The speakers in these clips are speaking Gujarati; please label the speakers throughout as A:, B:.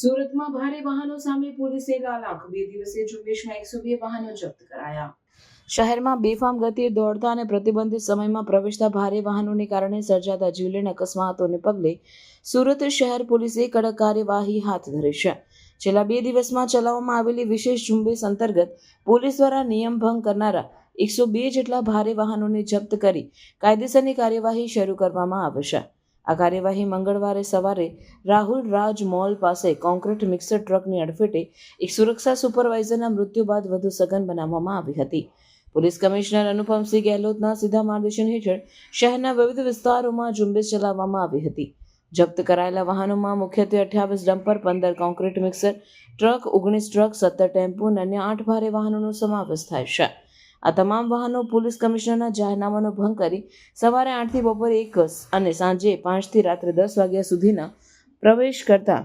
A: સુરતમાં ભારે વાહનો સામે પોલીસે લાલાખ બે દિવસીય ઝુંબેશમાં એકસો બે વાહનો જપ્ત કરાયા. શહેરમાં બેફામ ગતિએ દોડતા અને પ્રતિબંધિત સમયમાં પ્રવેશતા ભારે વાહનોને કારણે સર્જાતા જીવલેણ અકસ્માતોને પગલે સુરત શહેર પોલીસે કડક કાર્યવાહી હાથ ધરી છે. છેલ્લા બે દિવસમાં ચલાવવામાં આવેલી વિશેષ ઝુંબેશ અંતર્ગત પોલીસ દ્વારા નિયમ ભંગ કરનારા એકસો બે જેટલા ભારે વાહનોને જપ્ત કરી કાયદેસરની કાર્યવાહી શરૂ કરવામાં આવશે. આ કાર્યવાહી મંગળવારે સવારે રાહુલ રાજ મોલ પાસે કોન્ક્રીટ મિક્સર ટ્રકની અડફેટે એક સુરક્ષા સુપરવાઇઝરના મૃત્યુ બાદ વધુ સઘન બનાવવામાં આવી હતી. પોલીસ કમિશનર અનુપમસિંહ ગેહલોતના સીધા માર્ગદર્શન હેઠળ શહેરના વિવિધ વિસ્તારોમાં ઝુંબેશ ચલાવવામાં આવી હતી. જપ્ત કરાયેલા વાહનોમાં મુખ્યત્વે અઠ્યાવીસ ડમ્પર, પંદર કોન્ક્રીટ મિક્સર, ટ્રક, ઓગણીસ ટ્રક, સત્તર ટેમ્પો અને અન્ય આઠ ભારે વાહનોનો સમાવેશ થાય છે. આ તમામ વાહનો પોલીસ કમિશનરના જાહેરનામાનો ભંગ કરી સવારે આઠથી બપોરે એક અને સાંજે પાંચથી રાત્રે દસ વાગ્યા સુધીના પ્રવેશ કરતા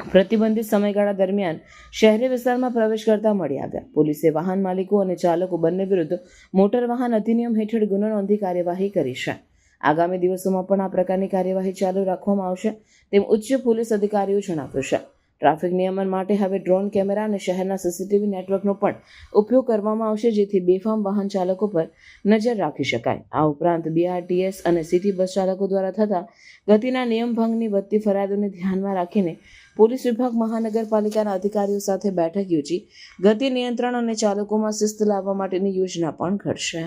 A: પ્રતિબંધિત સમયગાળા દરમિયાન શહેરી વિસ્તારમાં પ્રવેશ કરતા મળી આવ્યા. પોલીસે વાહન માલિકો અને ચાલકો બંને વિરુદ્ધ મોટર વાહન અધિનિયમ હેઠળ ગુનો નોંધી કાર્યવાહી કરી છે. આગામી દિવસોમાં પણ આ પ્રકારની કાર્યવાહી ચાલુ રાખવામાં આવશે તેમ ઉચ્ચ પોલીસ અધિકારીઓ જણાવ્યું છે. ટ્રાફિક નિયમન માટે હવે ડ્રોન કેમેરા અને શહેરના સીસીટીવી નેટવર્કનો પણ ઉપયોગ કરવામાં આવશે, જેથી બેફામ વાહન ચાલકો પર નજર રાખી શકાય. આ ઉપરાંત બીઆરટીએસ અને સિટી બસ ચાલકો દ્વારા થતા ગતિના નિયમ ભંગની વધતી ફરિયાદોને ધ્યાનમાં રાખીને પોલીસ વિભાગ મહાનગરપાલિકાના અધિકારીઓ સાથે બેઠક યોજી ગતિ નિયંત્રણ અને ચાલકોમાં શિસ્ત લાવવા માટેની યોજના પણ ઘડશે.